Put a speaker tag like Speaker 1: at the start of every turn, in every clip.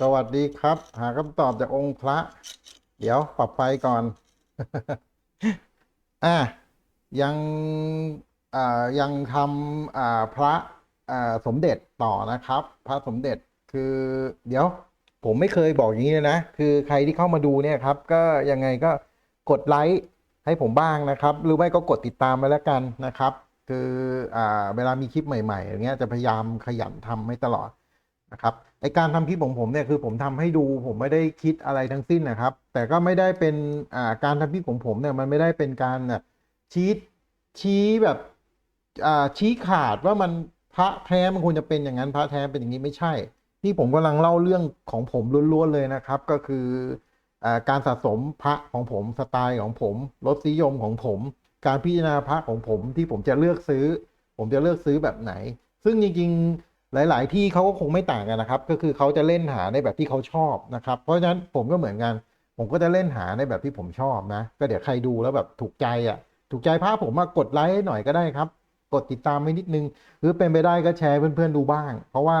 Speaker 1: สวัสดีครับ หาคำตอบจากองค์พระ เดี๋ยวปรับไฟก่อน อะยังอ่ายังทำอ่าพระอ่าสมเด็จต่อนะครับ พระสมเด็จคือ เดี๋ยว ผมไม่เคยบอกอย่างนี้เลยนะ คือใครที่เข้ามาดูเนี่ยครับ ก็ยังไงก็กดไลค์ให้ผมบ้างนะครับ หรือไม่ก็กดติดตามไปแล้วกันนะครับ คืออ่าเวลามีคลิปใหม่ๆอย่างเงี้ยจะพยายามขยันทำให้ตลอดนะครับ ไอการทำคลิปของผมเนี่ยคือผมทำให้ดูผมไม่ได้คิดอะไรทั้งสิ้นนะครับ แต่ก็ไม่ได้เป็นอ่าการทำคลิปของผมเนี่ยมันไม่ได้เป็นการน่ะชี้ชี้แบบอ่าชี้ขาดว่ามันพระแท้มันควรจะเป็นอย่างนั้นพระแท้เป็นอย่างนี้ไม่ใช่ ที่ผมกำลังเล่าเรื่องของผมล้วนๆเลยนะครับ ก็คืออาการสะสมพระของผมสไตล์ของผมรสนิยมของผม การพิจารณาพระของผมที่ผมจะเลือกซื้อ ผมจะเลือกซื้อแบบไหน ซึ่งจริงๆ หลาย ๆ ที่เขาก็คงไม่ต่างกันนะครับ ก็คือเขาจะเล่นหาในแบบที่เขาชอบนะครับ เพราะฉะนั้นผมก็เหมือนกัน ผมก็จะเล่นหาในแบบที่ผมชอบนะ ก็เดี๋ยวใครดูแล้วแบบถูกใจอะ ถูกใจภาพผมมากดไลค์หน่อยก็ได้ครับ กดติดตามไว้นิดนึง หรือเป็นไปได้ก็แชร์เพื่อน ๆ ดูบ้าง เพราะว่า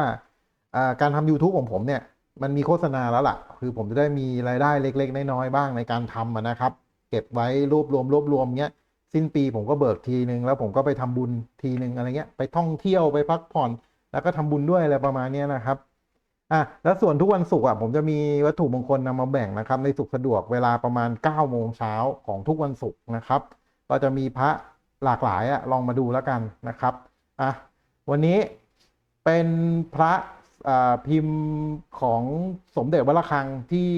Speaker 1: การทำ YouTube ของผมเนี่ย มันมีโฆษณาแล้วล่ะ คือผมจะได้มีรายได้เล็ก ๆ น้อย ๆ บ้างในการทำนะครับ เก็บไว้รวบรวมรวบรวมเงี้ย สิ้นปีผมก็เบิกทีนึงแล้วผมก็ไปทำบุญทีนึงอะไรเงี้ย ไปท่องเที่ยวไปพักผ่อน แล้วก็ทำบุญด้วยอะไรประมาณนี้นะครับอะแล้วส่วนทุกวันศุกร์อะผมจะมีวัตถุมงคลนำมาแบ่งนะครับ ในสุขสะดวกเวลาประมาณ9โมงเช้าของทุกวันศุกร์นะครับ ก็จะมีพระหลากหลายอะลองมาดูแล้วกันนะครับอะวันนี้เป็นพระพิมพ์ของสมเด็จวัดระฆังที่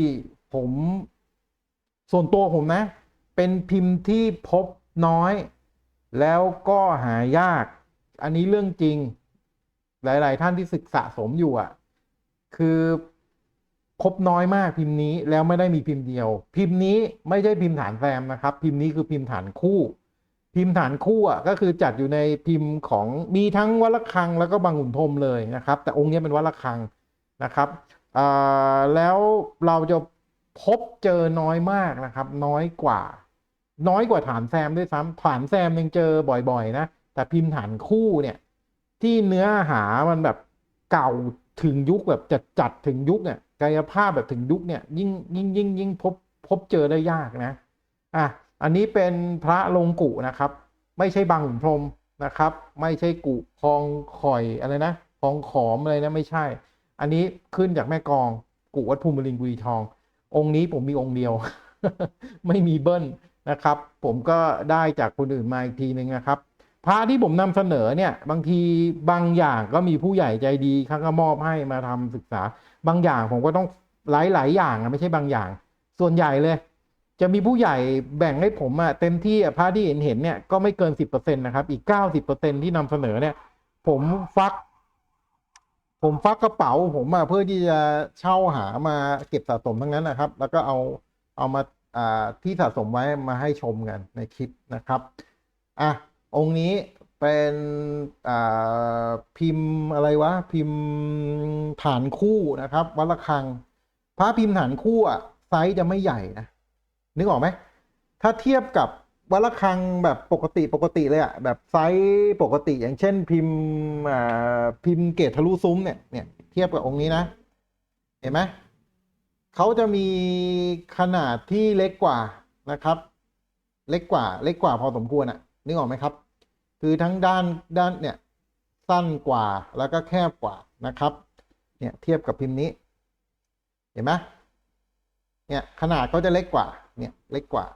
Speaker 1: ผมส่วนตัวผมนะ เป็นพิมพ์ที่พบน้อย แล้วก็หายาก อันนี้เรื่องจริง หลาย ๆ ท่านที่ศึกษะสมอยู่อะ คือพบน้อยมากพิมพ์นี้แล้วไม่ได้มีพิมพ์เดียว พิมพ์นี้ไม่ใช่พิมพ์ฐานแซมนะครับ พิมพ์นี้คือพิมพ์ฐานคู่ พิมพ์ฐานคู่อะก็คือจัดอยู่ในพิมพ์ของมีทั้งวัดระฆังแล้วก็บางขุนพรมเลยนะครับ แต่องค์นี้เป็นวัดระฆังนะครับอ่าแล้วเราจะพบเจอน้อยมากนะครับ น้อยกว่า น้อยกว่าฐานแซมด้วยซ้ำฐานแซมยังเจอบ่อย ๆ นะ แต่พิมพ์ฐานคู่เนี่ย ที่เนื้อหามันแบบเก่าถึงยุคแบบจัดจัดถึงยุคเนี่ยกายภาพแบบถึงยุคเนี่ยยิ่งยิ่งยิ่งยิ่งพบพบเจอได้ยากนะอะอันนี้เป็นพระลงกุนะครับ ไม่ใช่บางขุนพรมนะครับ ไม่ใช่กุคลองข่อยอะไรนะคลองขอมอะไรนะไม่ใช่ อันนี้ขึ้นจากแม่กองกุวัดภูมิลินกุยทอง องค์นี้ผมมีองค์เดียว ไม่มีเบิ้ลนะครับ ผมก็ได้จากคนอื่นมาอีกทีหนึ่งนะครับ พระที่ผมนำเสนอเนี่ย บางทีบางอย่างก็มีผู้ใหญ่ใจดีเขาก็มอบให้มาทำศึกษา บางอย่างผมก็ต้องหลายหลายอย่างอะไม่ใช่บางอย่าง ส่วนใหญ่เลย จะมีผู้ใหญ่แบ่งให้ผมอะเต็มที่พระที่เห็นเห็นเนี่ยก็ไม่เกินสิบเปอร์เซ็นต์นะครับ อีกเก้าสิบเปอร์เซ็นที่นำเสนอเนี่ย ผมฟัก ผมฟักกระเป๋า ผมมาเพื่อที่จะเช่าหามาเก็บสะสมทั้งนั้นนะครับ แล้วก็เอาเอามาอ่าที่สะสมไว้มาให้ชมกันในคลิปนะครับอะ องค์นี้เป็นพิมพ์อะไรวะ พิมพ์ฐานคู่นะครับวัดระฆัง พระพิมพ์ฐานคู่อะไซส์จะไม่ใหญ่นะนึกออกไหมถ้าเทียบกับวัดระฆังแบบปกติปกติเลยอะแบบไซส์ปกติอย่างเช่นพิมพ์พิมพ์เกตทะลุซุ้มเนี่ยเนี่ยเทียบกับองค์นี้นะ เห็นไหมเขาจะมีขนาดที่เล็กกว่านะครับ เล็กกว่าเล็กกว่าพอสมควรอะนึกออกไหมครับ คือทั้งด้านด้านเนี่ยสั้นกว่าแล้วก็แคบกว่านะครับ เนี่ยเทียบกับพิมพ์นี้ เห็นไหมเนี่ยขนาดเขาจะเล็กกว่า เนี่ยเล็กกว่า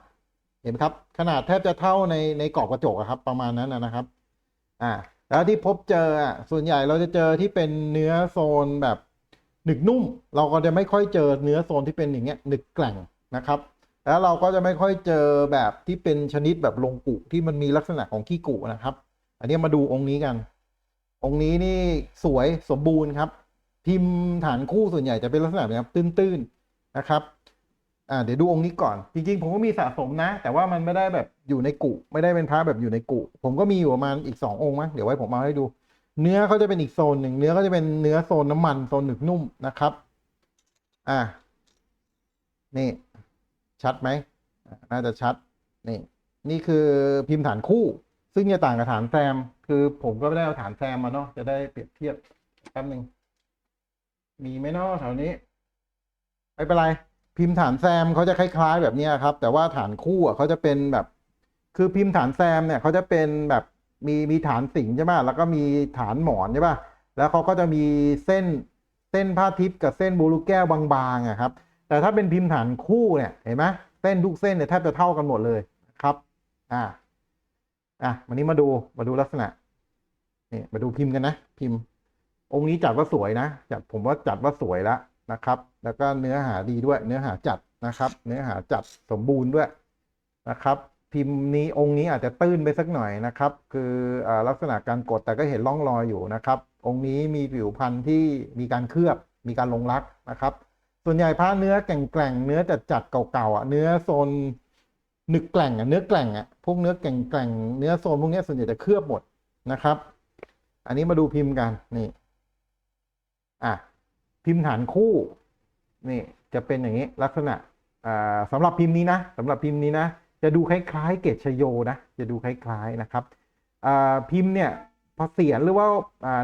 Speaker 1: เห็นไหมครับ ขนาดแทบจะเท่าในในกรอบกระจกครับ ประมาณนั้นนะครับ อ่า แล้วที่พบเจออะส่วนใหญ่เราจะเจอที่เป็นเนื้อโซนแบบหนึกนุ่ม เราก็จะไม่ค่อยเจอเนื้อโซนที่เป็นอย่างเงี้ยหนึกแกร่งนะครับ แล้วเราก็จะไม่ค่อยเจอแบบที่เป็นชนิดแบบลงกุที่มันมีลักษณะของขี้กุนะครับ อันนี้มาดูองค์นี้กัน องค์นี้นี่สวยสมบูรณ์ครับ พิมพ์ฐานคู่ส่วนใหญ่จะเป็นลักษณะแบบตื้นๆนะครับอ่าเดี๋ยวดูองค์นี้ก่อน จริงๆ ผมก็มีสะสมนะ แต่ว่ามันไม่ได้แบบอยู่ในกุไม่ได้เป็นพระแบบอยู่ในกุผมก็มีอยู่ประมาณอีกสององค์มั้งเดี๋ยวไว้ผมเอาให้ดู เนื้อเขาจะเป็นอีกโซนหนึ่งเนื้อก็จะเป็นเนื้อโซนน้ำมันโซนหนึกนุ่มนะครับ อ่านี่ ชัดไหมน่าจะชัดนี่นี่คือพิมพ์ฐานคู่ ซึ่งจะต่างกับฐานแซม คือผมก็ไม่ได้เอาฐานแซมมาเนาะจะได้เปรียบเทียบแป๊บหนึ่งมีไหมเนาะแถวนี้ไม่เป็นไรพิมพ์ฐานแซมเขาจะคล้าย ๆ แบบนี้ครับ แต่ว่าฐานคู่อะเขาจะเป็นแบบ คือพิมพ์ฐานแซมเนี่ยเขาจะเป็นแบบมีมีฐานสิงใช่ป่ะแล้วก็มีฐานหมอนใช่ป่ะแล้วเขาก็จะมีเส้นเส้นผ้าทิพย์กับเส้นบูรูแก้วบางๆอะครับ แต่ถ้าเป็นพิมพ์ฐานคู่เนี่ยเห็นไหมเส้นทุกเส้นเนี่ยแทบจะเท่ากันหมดเลยนะครับ อ่า อะวันนี้มาดูมาดูลักษณะนี่มาดูพิมพ์กันนะ พิมพ์ องค์นี้จัดว่าสวยนะจัดผมว่าจัดว่าสวยแล้วนะครับ แล้วก็เนื้อหาดีด้วย เนื้อหาจัดนะครับ เนื้อหาจัดสมบูรณ์ด้วยนะครับ พิมพ์นี้องค์นี้อาจจะตื้นไปสักหน่อยนะครับ คืออลักษณะการกดแต่ก็เห็นร่องรอยอยู่นะครับ องค์นี้มีผิวพรรณที่มีการเคลือบมีการลงรักนะครับ ส่วนใหญ่พระเนื้อแกร่งๆเนื้อจัดจัดเก่าๆอะเนื้อโซนนึกแกร่งอะเนื้อแกร่งอะพวกเนื้อแกร่งๆเนื้อโซนพวกนี้ส่วนใหญ่จะเคลือบหมดนะครับ อันนี้มาดูพิมพ์กันนี่อะพิมพ์ฐานคู่นี่จะเป็นอย่างนี้ลักษณะอ่าสำหรับพิมพ์นี้นะสำหรับพิมพ์นี้นะจะดูคล้ายๆ เกตชโยนะ จะดูคล้ายๆนะครับอ่าพิมพ์เนี่ย อเสียนหรือว่า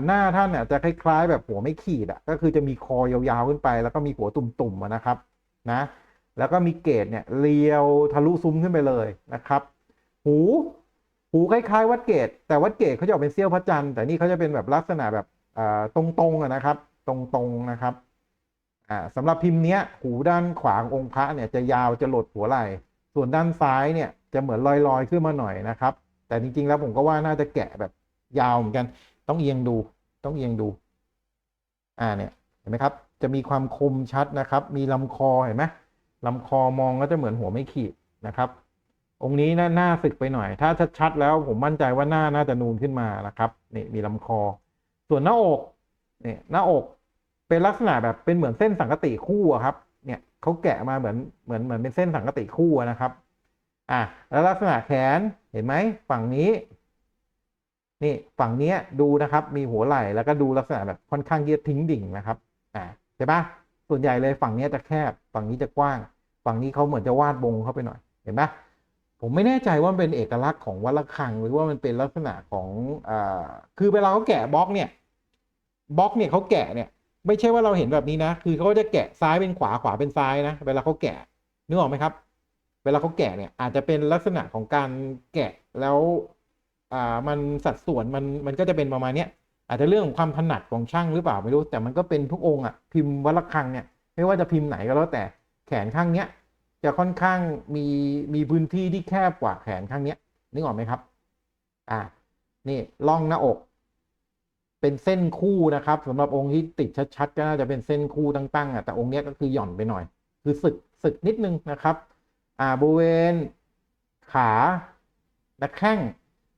Speaker 1: หน้าท่านเนี่ยจะคล้ายๆ แบบหัวไม่ขีดอะก็คือจะมีคอยาวๆขึ้นไป แล้วก็มีหัวตุ่มๆนะครับนะแล้วก็มีเกตเนี่ยเรียวทะลุซุ้มขึ้นไปเลยนะครับ หูหูคล้ายๆ วัดเกตแต่วัดเกตเขาจะออกเป็นเสี้ยวพระจันทร์แต่นี่เขาจะเป็นแบบลักษณะแบบตรงๆนะครับ ตรงๆนะครับอ่าสำหรับพิมพ์เนี้ยหูด้านขวาขององค์พระเนี่ยจะยาวจะหลดหัวไหล่ส่วนด้านซ้ายเนี่ยจะเหมือนลอยๆขึ้นมาหน่อยนะครับ แต่จริงๆแล้วผมก็ว่าน่าจะแกะแบบ ยาวเหมือนกัน ต้องเอียงดู ต้องเอียงดู อ่าเนี่ย เห็นไหมครับ จะมีความคมชัดนะครับ มีลำคอเห็นไหมลำคอมองก็จะเหมือนหัวไม่ขีดนะครับ องค์นี้น่าหน้าสึกไปหน่อย ถ้าชัดๆแล้วผมมั่นใจว่าหน้าน่าจะนูนขึ้นมานะครับนี่มีลำคอ ส่วนหน้าอกเนี่ยหน้าอกเป็นลักษณะแบบเป็นเหมือนเส้นสังกติคู่อะครับ เนี่ยเขาแกะมาเหมือนเหมือนเหมือนเป็นเส้นสังกติคู่นะครับ อะแล้วลักษณะแขนเห็นไหมฝั่งนี้ นี่ฝั่งเนี้ยดูนะครับมีหัวไหล่แล้วก็ดูลักษณะแบบค่อนข้างที่จะทิ้งดิ่งนะครับอ่าใช่ปะส่วนใหญ่เลยฝั่งนี้จะแคบ ฝั่งนี้จะกว้าง ฝั่งนี้เขาเหมือนจะวาดวงเข้าไปหน่อย เห็นปะผมไม่แน่ใจว่าเป็นเอกลักษณ์ของวัดระฆัง หรือว่ามันเป็นลักษณะของอ่าคือเวลาเขาแกะบล็อกเนี่ย บล็อกเนี่ยเขาแกะเนี่ย ไม่ใช่ว่าเราเห็นแบบนี้นะ คือเขาจะแกะซ้ายเป็นขวา ขวาเป็นซ้ายนะ เวลาเขาแกะ นึกออกไหมครับ เวลาเขาแกะเนี่ยอาจจะเป็นลักษณะของการแกะแล้ว อ่ามันสัดส่วนมันมันก็จะเป็นประมาณเนี้ยอาจจะเรื่องของความถนัดของช่างหรือเปล่าไม่รู้ แต่มันก็เป็นทุกองค์อะพิมพ์วัดระฆังเนี่ยไม่ว่าจะพิมพ์ไหนก็แล้วแต่แขนข้างเนี้ยจะค่อนข้างมีมีพื้นที่ที่แคบกว่าแขนข้างเนี้ยนึกออกไหมครับ อ่านี่ล่องหน้าอก เป็นเส้นคู่นะครับสำหรับองค์ที่ติดชัดๆก็น่าจะเป็นเส้นคู่ตั้งๆอะแต่องค์เนี้ยก็คือหย่อนไปหน่อย คือสึกสึกนิดนึงนะครับ อ่าบริเวณขาและแข้ง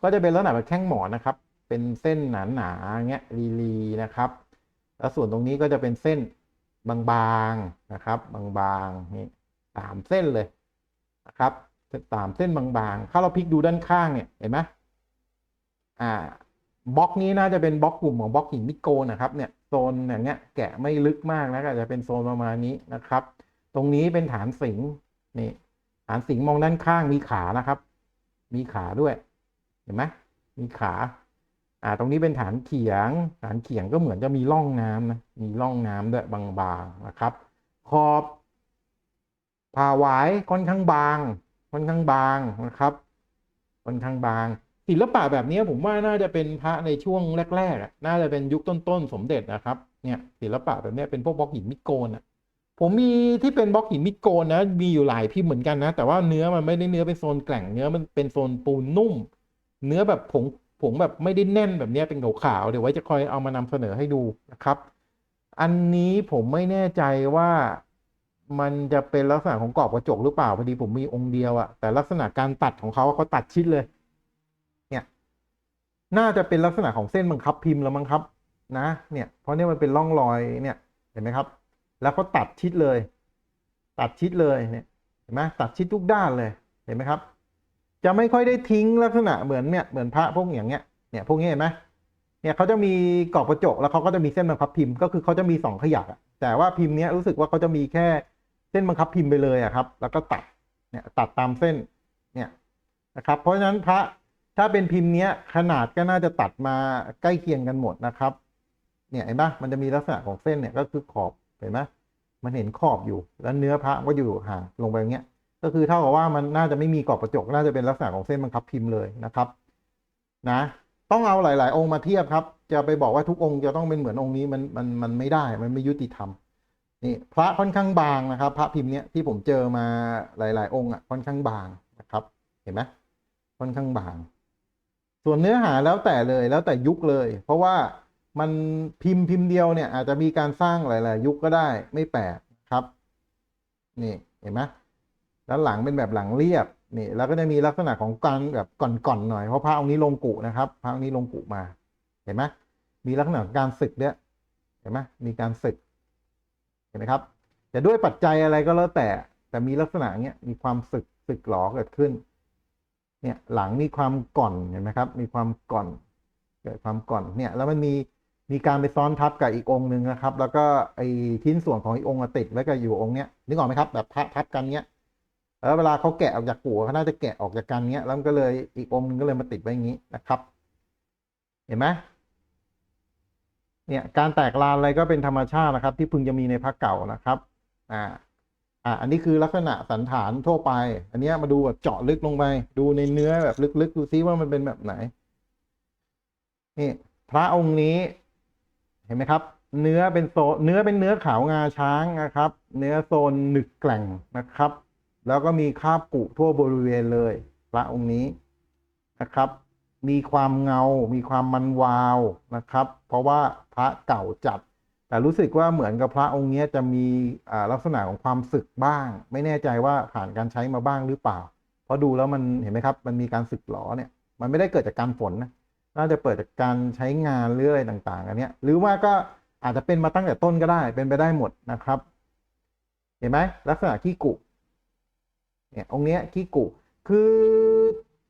Speaker 1: ก็จะเป็นลักษณะแบบแข้งหมอนนะครับ เป็นเส้นหนาๆเงี้ยรีๆนะครับ แล้วส่วนตรงนี้ก็จะเป็นเส้นบางๆนะครับ บางๆนี่สามเส้นเลยนะครับสามเส้นบางๆ ถ้าเราพลิกดูด้านข้างเนี่ยเห็นไหมอ่าบล็อกนี้น่าจะเป็นบล็อกกลุ่มของบล็อกหินมิโกนะครับเนี่ยโซนอย่างเงี้ยแกะไม่ลึกมากนะก็จะเป็นโซนประมาณนี้นะครับ ตรงนี้เป็นฐานสิงห์นี่ฐานสิงห์มองด้านข้างมีขานะครับ มีขาด้วย ห็นไหมมีขาอ่าตรงนี้เป็นฐานเขียง ฐานเขียงก็เหมือนจะมีร่องน้ำนะมีร่องน้ำด้วยบางๆนะครับ ขอบผ่าหวายค่อนข้างบาง ค่อนข้างบางนะครับ ค่อนข้างบาง ศิลปะแบบนี้ผมว่าน่าจะเป็นพระในช่วงแรกๆอะน่าจะเป็นยุคต้นๆสมเด็จนะครับเนี่ยศิลปะแบบนี้เป็นพวกบล็อกหินมิโกนอะผมมีที่เป็นบล็อกหินมิโกนนะ มีอยู่หลายพิมพ์เหมือนกันนะ แต่ว่าเนื้อมันไม่ได้เนื้อเป็นโซนแกร่งเนื้อมันเป็นโซนปูนนุ่ม เนื้อแบบผงผงแบบไม่ได้แน่นแบบนี้เป็นขาวๆเดี๋ยวไว้จะคอยเอามานำเสนอให้ดูนะครับ อันนี้ผมไม่แน่ใจว่ามันจะเป็นลักษณะของกรอบกระจกหรือเปล่าพอดีผมมีองค์เดียวอะแต่ลักษณะการตัดของเขาเขาตัดชิดเลย เนี่ย น่าจะเป็นลักษณะของเส้นบังคับพิมพ์แล้วมั้งครับ นะ เนี่ย เพราะเนี่ยมันเป็นร่องรอยเนี่ย เห็นไหมครับ แล้วเขาตัดชิดเลย ตัดชิดเลยเนี่ย เห็นไหมตัดชิดทุกด้านเลย เห็นไหมครับ จะไม่ค่อยได้ทิ้งลักษณะเหมือนเนี่ยเหมือนพระพวกอย่างเงี้ยเนี่ยพวกนี้เห็นไหมเนี่ยเขาจะมีกรอบกระจกแล้วเขาก็จะมีเส้นบังคับพิมพ์ก็คือเขาจะมีสองขยักอะแต่ว่าพิมพ์เนี้ยรู้สึกว่าเขาจะมีแค่เส้นบังคับพิมพ์ไปเลยอะครับ แล้วก็ตัดเนี่ยตัดตามเส้นเนี่ยนะครับ เพราะฉะนั้นพระถ้าเป็นพิมพ์เนี้ยขนาดก็น่าจะตัดมาใกล้เคียงกันหมดนะครับ เนี่ยเห็นปะมันจะมีลักษณะของเส้นเนี่ยก็คือขอบเห็นไหมมันเห็นขอบอยู่แล้วเนื้อพระก็อยู่ห่างลงไปอย่างเงี้ย ก็คือเท่ากับว่ามันน่าจะไม่มีกรอบกระจกน่าจะเป็นลักษณะของเส้นบังคับพิมพ์เลยนะครับนะต้องเอาหลาย ๆ องค์มาเทียบครับ จะไปบอกว่าทุกองค์จะต้องเป็นเหมือนองค์นี้มันมันมันไม่ได้มันไม่ยุติธรรมนี่พระค่อนข้างบางนะครับ พระพิมพ์เนี้ยที่ผมเจอมาหลาย ๆ องค์อะค่อนข้างบางนะครับ เห็นไหมค่อนข้างบาง ส่วนเนื้อหาแล้วแต่เลยแล้วแต่ยุคเลย เพราะว่ามันพิมพ์พิมพ์เดียวเนี่ยอาจจะมีการสร้างหลาย ๆ ยุคก็ได้ไม่แปลกครับ นี่เห็นไหม ด้านหลังเป็นแบบหลังเรียบนี่แล้วก็จะมีลักษณะของการแบบก่อนๆหน่อยเพราะพระองค์นี้ลงกุนะครับพระองค์นี้ลงกุมาเห็นไหมมีลักษณะการศึกเนี่ยเห็นไหมมีการศึกเห็นไหมครับแต่ด้วยปัจจัยอะไรก็แล้วแต่ แต่มีลักษณะเนี้ยมีความสึกสึกหลอเกิดขึ้น เนี่ยหลังมีความก่อนเห็นไหมครับ มีความก่อนเกิดความก่อนเนี่ยแล้วมันมีมีการไปซ้อนทับกับอีกองค์หนึ่งนะครับ แล้วก็ไอ้ชิ้นส่วนของอีกองค์ติดไว้กับอยู่องค์เนี้ยนึกออกไหมครับแบบทับทับกันเนี้ย แล้วเวลาเขาแกะออกจากกูเขาน่าจะแกะออกจากกันเนี้ยแล้วมันก็เลยอีกองหนึงก็เลยมาติดไว้อย่างนี้นะครับ เห็นไหมเนี่ยการแตกลานอะไรก็เป็นธรรมชาตินะครับ ที่พึงจะมีในพระเก่านะครับอ่าอ่าอันนี้คือลักษณะสันฐานทั่วไป อันเนี้ยมาดูแบบเจาะลึกลงไป ดูในเนื้อแบบลึกๆดูซิว่ามันเป็นแบบไหนนี่พระองค์นี้เห็นไหมครับ เนื้อเป็นโซเนื้อเป็นเนื้อขาวงาช้างนะครับ เนื้อโซนหนึกแกล่งนะครับ แล้วก็มีคราบกุทั่วบริเวณเลยพระองค์นี้นะครับ มีความเงา มีความมันวาวนะครับ เพราะว่าพระเก่าจัด แต่รู้สึกว่าเหมือนกับพระองค์นี้จะมีลักษณะของความสึกบ้าง ไม่แน่ใจว่าผ่านการใช้มาบ้างหรือเปล่า เพราะดูแล้วมันเห็นไหมครับ มันมีการสึกหลอเนี่ย มันไม่ได้เกิดจากการฝนนะน่าจะเปิดจากการใช้งานหรืออะไรต่างๆอันเนี้ยหรือว่าก็อาจจะเป็นมาตั้งแต่ต้นก็ได้ เป็นไปได้หมดนะครับ เห็นไหมลักษณะขี้กุ เนี่ยองค์เนี้ยขี้กุคือ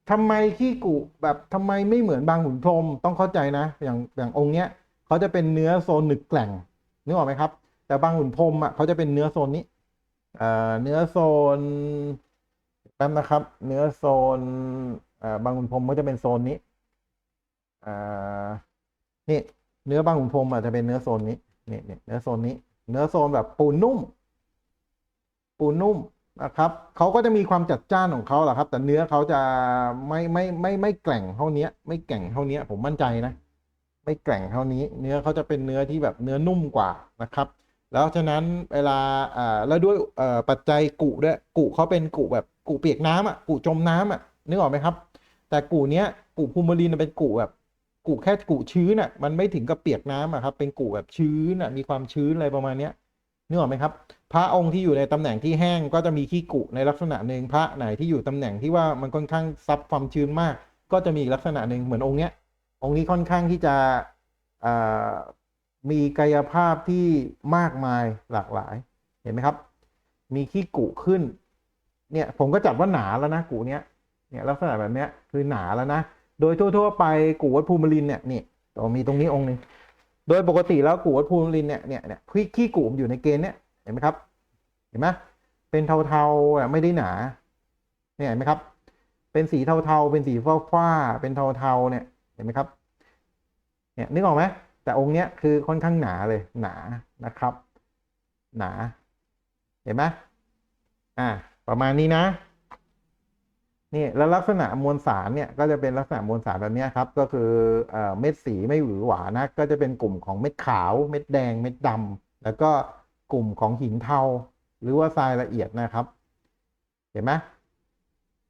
Speaker 1: ทำไมขี้กุแบบทำไมไม่เหมือนบางขุนพรมต้องเข้าใจนะ อย่างอย่างองค์เนี้ยเขาจะเป็นเนื้อโซนหนึกแกล่งนึกออกไหมครับ แต่บางขุนพรมอะเขาจะเป็นเนื้อโซนนี้เอ่อเนื้อโซนแป๊บนะครับ เนื้อโซนเอ่อบางขุนพรมก็จะเป็นโซนนี้อ่านี่เนื้อบางขุนพรมอาจจะเป็นเนื้อโซนนี้นี่เนื้อโซนนี้ เนื้อโซนแบบปูนุ่ม ปูนุ่ม นะครับเขาก็จะมีความจัดจ้านของเขาแหละครับ แต่เนื้อเขาจะไม่ไม่ไม่ไม่แกร่งเท่านี้ไม่แกร่งเท่านี้ผมมั่นใจนะ ไม่แกร่งเท่านี้ เนื้อเขาจะเป็นเนื้อที่แบบเนื้อนุ่มกว่านะครับ แล้วฉะนั้นเวลาอ่าแล้วด้วยเอ่อปัจจัยกุด้วยกุเขาเป็นกุแบบกุเปียกน้ำอะกุจมน้ำอะนึกออกไหมครับ แต่กุเนี้ยกุภูมิลินเป็นกุแบบกุแค่กุชื้นอะมันไม่ถึงกับเปียกน้ำอะครับเป็นกุแบบชื้นอะมีความชื้นอะไรประมาณเนี้ย นึกออกไหมครับ พระองค์ที่อยู่ในตำแหน่งที่แห้งก็จะมีขี้กุในลักษณะหนึ่งพระไหนที่อยู่ตำแหน่งที่ว่ามันค่อนข้างซับความชื้นมาก ก็จะมีลักษณะหนึ่งเหมือนองค์เนี้ย องค์นี้ค่อนข้างที่จะมีกายภาพที่มากมายหลากหลายเห็นไหมครับ มีขี้กุขึ้น เนี่ยผมก็จัดว่าหนาแล้วนะกุเนี้ยเนี่ยลักษณะแบบเนี้ยคือหนาแล้วนะโดยทั่ว ๆ ไปกุวัดภูมิลินเนี่ยนี่ตัวมีตรงนี้องค์หนึ่ง โดยปกติแล้วกุวัดภูมิลินเนี่ยเนี่ยเนี่ยขี้กุมันอยู่ในเกณฑ์เนี่ยเห็นไหมครับ เห็นไหมเป็นเทาๆไม่ได้หนา เนี่ยเห็นไหมครับ เป็นสีเทาๆเป็นสีฟ้าๆเป็นเทาๆเนี่ยเห็นไหมครับ เนี่ยนึกออกไหมแต่องค์เนี้ยคือค่อนข้างหนาเลยหนานะครับ หนา เห็นไหมอ่า ประมาณนี้นะ นี่แล้วลักษณะมวลสารเนี่ยก็จะเป็นลักษณะมวลสารแบบนี้ครับ ก็คือเอเม็ดสีไม่หวือหวานะก็จะเป็นกลุ่มของเม็ดขาว เม็ดแดง เม็ดดำแล้วก็กลุ่มของหินเทา หรือว่าทรายละเอียดนะครับ เห็นไหม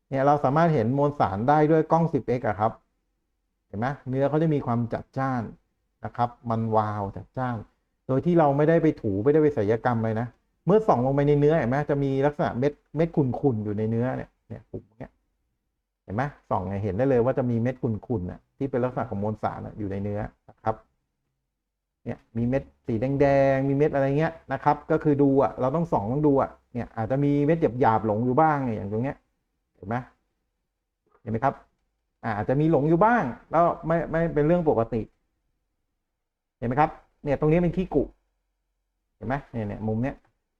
Speaker 1: เนี่ยเราสามารถเห็นมวลสารได้ด้วยกล้อง 10x อะครับ เห็นไหมเนื้อเขาจะมีความจัดจ้านนะครับ มันวาวจัดจ้าน โดยที่เราไม่ได้ไปถูไม่ได้ไปศัลยกรรมเลยนะ เมื่อส่องลงไปในเนื้อเห็นไหมจะมีลักษณะเม็ดเม็ดขุ่นๆอยู่ในเนื้อเนี่ยเนี่ยปุ่มเนี้ย ห็นไหมส่องเห็นได้เลยว่าจะมีเม็ดขุ่นๆน่ะที่เป็นลักษณะของมวลสารน่ะอยู่ในเนื้อนะครับเนี่ยมีเม็ดสีแดงๆมีเม็ดอะไรเงี้ยนะครับ ก็คือดูอะเราต้องส่องต้องดูอะเนี่ยอาจจะมีเม็ดหยาบๆหลงอยู่บ้างอย่างตรงเนี้ยเห็นไหมเห็นไหมครับอาจจะมีหลงอยู่บ้าง แล้วไม่ไม่เป็นเรื่องปกติ เห็นไหมครับ เนี่ยตรงนี้เป็นขี้กุเห็นไหมเนี่ยเนี่ยมุมเนี้ย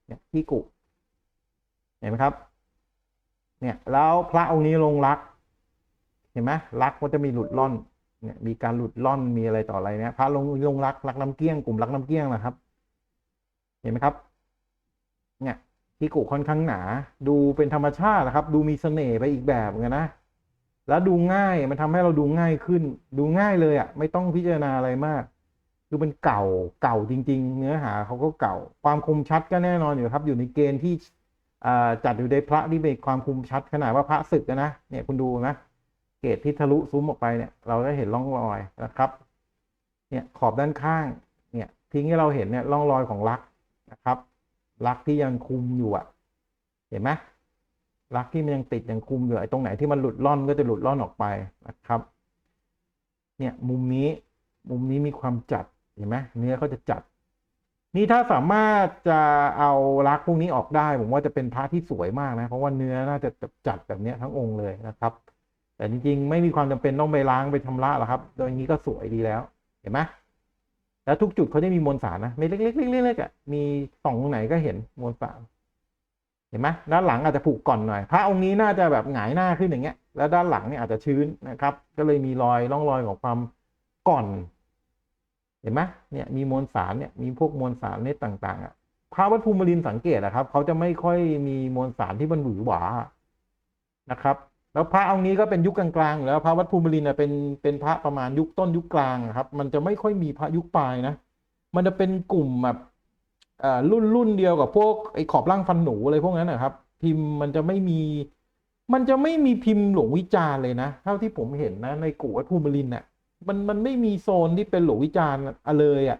Speaker 1: เนี่ยขี้กุเห็นไหมครับ เนี่ยแล้วพระองค์นี้ลงรัก ห็นไหมรักก็จะมีหลุดล่อนเนี่ยมีการหลุดล่อนมีอะไรต่ออะไรเนี่ยพระลงลงรักรักน้ำเกี้ยงกลุ่มรักน้ำเกี้ยงนะครับ เห็นไหมครับที่กุค่อนข้างหนา ดูเป็นธรรมชาตินะครับ ดูมีเสน่ห์ไปอีกแบบเหมือนกันนะแล้วดูง่ายมันทำให้เราดูง่ายขึ้น ดูง่ายเลยอะ ไม่ต้องพิจารณาอะไรมาก คือมันเก่าเก่าจริง ๆ เนื้อหาเขาก็เก่า ความคมชัดก็แน่นอนอยู่ครับ อยู่ในเกณฑ์ที่จัดอยู่ในพระที่มีความคมชัดขนาดว่าพระศึกนะเนี่ยคุณดูนะ เกรดที่ทะลุซุ้มออกไปเนี่ยเราได้เห็นร่องรอยนะครับ เนี่ยขอบด้านข้างเนี่ยทิ้งให้เราเห็นเนี่ยร่องรอยของลักนะครับ ลักที่ยังคุมอยู่อะ เห็นไหมลักที่มันยังติดยังคุมอยู่ไอ้ตรงไหนที่มันหลุดล่อนก็จะหลุดล่อนออกไปนะครับ เนี่ยมุมนี้มุมนี้มีความจัดเห็นไหมเนื้อเขาจะจัด นี่ถ้าสามารถจะเอาลักพวกนี้ออกได้ ผมว่าจะเป็นพระที่สวยมากนะ เพราะว่าเนื้อน่าจะจัดแบบนี้ทั้งองค์เลยนะครับ แต่จริงๆ ไม่มีความจำเป็นต้องไปล้างไปชำระหรอกครับ โดยอย่างนี้ก็สวยดีแล้ว เห็นไหมแล้วทุกจุดเขาจะมีมวลสารนะไม่เล็กๆเล็กๆอะมีส่องตรงไหนก็เห็นมวลสาร เห็นไหมด้านหลังอาจจะผูกก่อนหน่อย พระองค์นี้น่าจะแบบหงายหน้าขึ้นอย่างเงี้ย แล้วด้านหลังเนี่ยอาจจะชื้นนะครับ ก็เลยมีรอยร่องรอยของความก่อน เห็นไหมเนี่ยมีมวลสารเนี่ยมีพวกมวลสารเนี่ยต่างๆอะพระวัดภูมิรินสังเกตนะครับเขาจะไม่ค่อยมีมวลสารที่มันหวือหวานะครับ แล้วพระองค์นี้ก็เป็นยุคกลางๆแล้วพระวัดภูมิรินน่ะเป็นเป็นพระประมาณยุคต้นยุคกลางครับ มันจะไม่ค่อยมีพระยุคปลายนะ มันจะเป็นกลุ่มแบบเอ่อรุ่นรุ่นเดียวกับพวกไอ้ขอบล่างฟันหนูอะไรพวกนั้นนะครับ พิมพ์มันจะไม่มีมันจะไม่มีพิมพ์หลวงวิจารณ์เลยนะเท่าที่ผมเห็นนะในกูวัดภูมิรินทร์น่ะมันมันไม่มีโซนที่เป็นหลวงวิจารณ์เลยอะ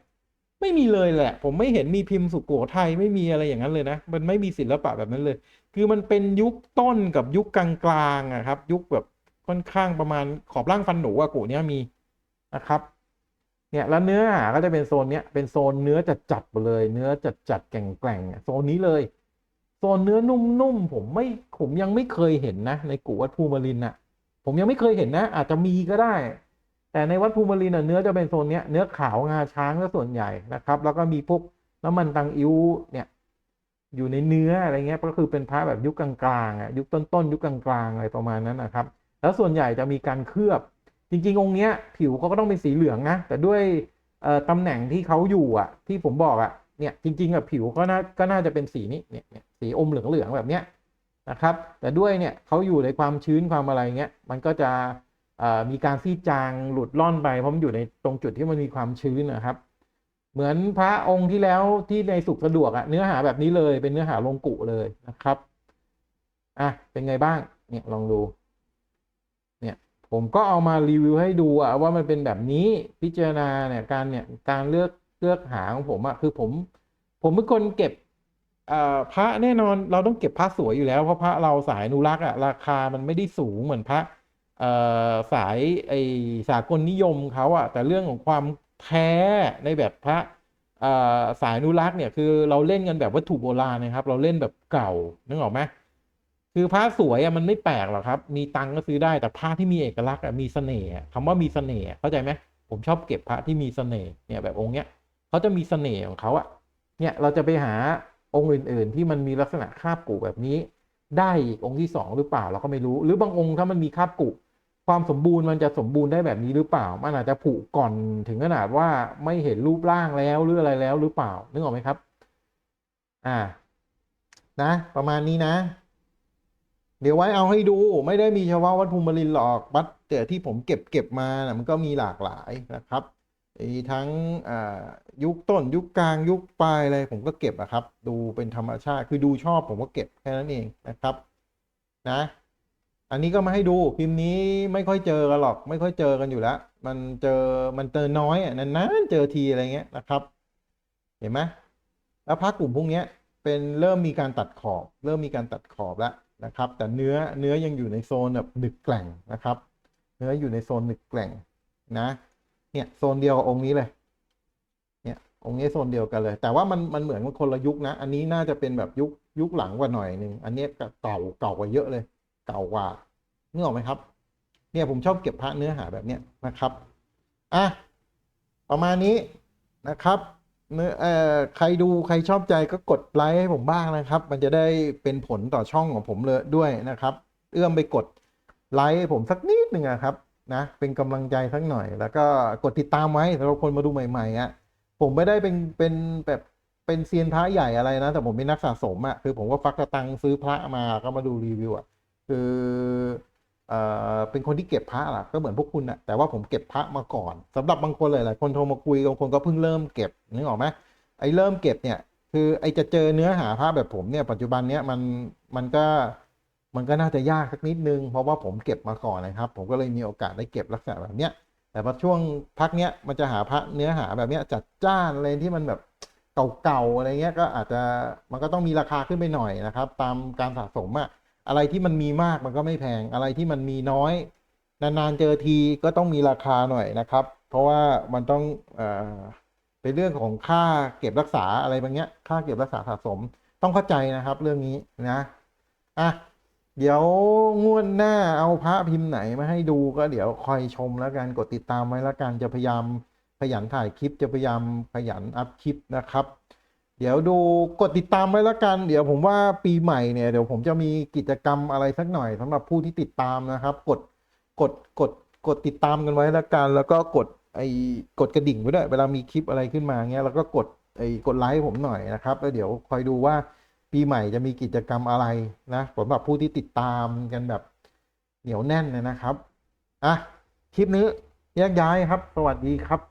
Speaker 1: ไม่มีเลยแหละ ผมไม่เห็นมีพิมพ์สุโขทัยไม่มีอะไรอย่างนั้นเลยนะ มันไม่มีศิลปะแบบนั้นเลย คือมันเป็นยุคต้นกับยุคกลางๆอะครับ ยุคแบบค่อนข้างประมาณขอบล่างฟันหนูอะกูเนี้ยมีนะครับเนี่ยแล้วเนื้อหาก็จะเป็นโซนเนี้ยเป็นโซนเนื้อจัดจัดไปเลย เนื้อจัดจัดแกร่งแกร่งๆโซนนี้เลย โซนเนื้อนุ่มๆผมไม่ผมยังไม่เคยเห็นนะ ในกูวัดภูมิรินทร์น่ะผมยังไม่เคยเห็นนะ อาจจะมีก็ได้ แต่ในวัดภูมิรินทร์น่ะเนื้อจะเป็นโซนเนี้ยเนื้อขาวงาช้างก็ส่วนใหญ่นะครับ แล้วก็มีพวกน้ำมันตังอิ้วเนี่ยอยู่ในเนื้ออะไรเงี้ยก็คือเป็นพระแบบยุคกลางๆอะยุคต้นๆยุคกลางๆอะไรประมาณนั้นนะครับ แล้วส่วนใหญ่จะมีการเคลือบ จริงๆองค์เนี้ยผิวเขาก็ต้องเป็นสีเหลืองนะแต่ด้วยตำแหน่งที่เขาอยู่อะ ที่ผมบอกอะเนี่ยจริงๆอะผิวก็น่าก็น่าจะเป็นสีนี้เนี่ยสีอมเหลืองๆแบบเนี้ยนะครับ แต่ด้วยเนี่ยเขาอยู่ในความชื้นความอะไรเงี้ยมันก็จะ มีการซีดจางหลุดล่อนไปเพราะมันอยู่ในตรงจุดที่มันมีความชื้นนะครับ เหมือนพระองค์ที่แล้วที่ในสุขสะดวกอะเนื้อหาแบบนี้เลยเป็นเนื้อหาลงกุเลยนะครับอะเป็นไงบ้างเนี่ยลองดูเนี่ยผมก็เอามารีวิวให้ดูอะว่ามันเป็นแบบนี้พิจารณาเนี่ยการเนี่ยการเลือกเลือกหาของผมอะคือผม ผมเป็นคนเก็บพระแน่นอนเราต้องเก็บพระสวยอยู่แล้วเพราะพระเราสายนุรักษ์อะราคามันไม่ได้สูงเหมือนพระ สายไอสากลนิยมเขาอะแต่เรื่องของความแท้ในแบบพระสายนุรักษ์เนี่ยคือเราเล่นกันแบบวัตถุโบราณนะครับ เราเล่นแบบเก่านึกออกไหมคือพระสวยอะมันไม่แปลกหรอกครับ มีตังก็ซื้อได้แต่พระที่มีเอกลักษณ์อะมีเสน่ห์คำว่ามีเสน่ห์เข้าใจไหมผมชอบเก็บพระที่มีเสน่ห์เนี่ยแบบองค์เนี้ยเขาจะมีเสน่ห์ของเขาอะเนี่ยเราจะไปหาองค์อื่น ๆ ที่มันมีลักษณะคาบกุแบบนี้ ได้อีกองค์ที่สองหรือเปล่าเราก็ไม่รู้ หรือบางองค์ถ้ามันมีคาบกุ ความสมบูรณ์มันจะสมบูรณ์ได้แบบนี้หรือเปล่า มันอาจจะผุก่อนถึงขนาดว่าไม่เห็นรูปร่างแล้วหรืออะไรแล้วหรือเปล่า นึกออกไหมครับ อ่า นะ ประมาณนี้นะ เดี๋ยวไว้เอาให้ดู ไม่ได้มีเฉพาะวัดภูมิรินทร์หรอกวัดแต่ที่ผมเก็บเก็บมานะมันก็มีหลากหลายนะครับมีทั้งยุคต้นยุคกลางยุคปลายอะไรผมก็เก็บอะครับ ดูเป็นธรรมชาติคือดูชอบผมก็เก็บแค่นั้นเองนะครับ นะ อันนี้ก็มาให้ดูพิมพ์นี้ไม่ค่อยเจอกันหรอก ไม่ค่อยเจอกันอยู่แล้ว มันเจอมันเจอน้อยอะนานๆเจอทีอะไรเงี้ยนะครับ เห็นไหมแล้วพักกลุ่มพวกนี้เป็นเริ่มมีการตัดขอบ เริ่มมีการตัดขอบแล้วนะครับ แต่เนื้อเนื้อยังอยู่ในโซนแบบหนึกแกร่งนะครับ เนื้ออยู่ในโซนหนึกแกร่งนะ เนี่ยโซนเดียวกับองค์นี้เลย เนี่ยองค์นี้โซนเดียวกันเลย แต่ว่ามันมันเหมือนมันคนละยุคนะ อันนี้น่าจะเป็นแบบยุคยุคหลังกว่าหน่อยหนึ่งอันนี้เก่าเก่ากว่าเยอะเลย เก่ากว่านึกออกไหมครับ เนี่ยผมชอบเก็บพระเนื้อหาแบบเนี้ยนะครับอะประมาณนี้นะครับเนื้อเอ่อใครดูใครชอบใจก็กดไลค์ให้ผมบ้างนะครับ มันจะได้เป็นผลต่อช่องของผมเลยด้วยนะครับ เอื้อมไปกดไลค์ให้ผมสักนิดหนึ่งอะครับนะเป็นกำลังใจสักหน่อย แล้วก็กดติดตามไว้สำหรับคนมาดูใหม่ๆอะผมไม่ได้เป็นเป็นแบบเป็นเซียนพระใหญ่อะไรนะ แต่ผมเป็นนักสะสมอะคือผมก็ฟักกระตังซื้อพระมาก็มาดูรีวิวอะ คือเออเป็นคนที่เก็บพระล่ะก็เหมือนพวกคุณอะแต่ว่าผมเก็บพระมาก่อนสำหรับบางคนหลายๆคนโทรมาคุยบางคนก็เพิ่งเริ่มเก็บนึกออกไหมไอ้เริ่มเก็บเนี่ย คือไอ้จะเจอเนื้อหาพระแบบผมเนี่ยปัจจุบันเนี้ยมันมันก็มันก็น่าจะยากสักนิดนึง เพราะว่าผมเก็บมาก่อนนะครับ ผมก็เลยมีโอกาสได้เก็บลักษณะแบบเนี้ยแต่พอช่วงพักเนี้ยมันจะหาพระเนื้อหาแบบเนี้ยจัดจ้านอะไรที่มันแบบเก่าๆอะไรเงี้ยก็อาจจะมันก็ต้องมีราคาขึ้นไปหน่อยนะครับ ตามการสะสมอะ อะไรที่มันมีมากมันก็ไม่แพง อะไรที่มันมีน้อย นานๆเจอทีก็ต้องมีราคาหน่อยนะครับ เพราะว่ามันต้องเอ่อเป็นเรื่องของค่าเก็บรักษาอะไรบางเนี้ยค่าเก็บรักษาสะสม ต้องเข้าใจนะครับ เรื่องนี้นะอะเดี๋ยวงวดหน้าเอาพระพิมพ์ไหนมาให้ดูก็เดี๋ยวคอยชมแล้วกันกดติดตามไว้แล้วกันจะพยายามขยันถ่ายคลิปจะพยายามขยันอัพคลิปนะครับ เดี๋ยวดูกดติดตามไว้แล้วกัน เดี๋ยวผมว่าปีใหม่เนี่ยเดี๋ยวผมจะมีกิจกรรมอะไรสักหน่อยสำหรับผู้ที่ติดตามนะครับ กดกดกดกดติดตามกันไว้แล้วกัน แล้วก็กดไอ้กดกระดิ่งไว้ด้วยเวลามีคลิปอะไรขึ้นมาเงี้ยแล้วก็กดไอ้กดไลค์ผมหน่อยนะครับแล้วเดี๋ยวคอยดูว่าปีใหม่จะมีกิจกรรมอะไรนะสำหรับผู้ที่ติดตามกันแบบเหนียวแน่นเลยนะครับอะคลิปนี้แยกย้ายครับ สวัสดีครับ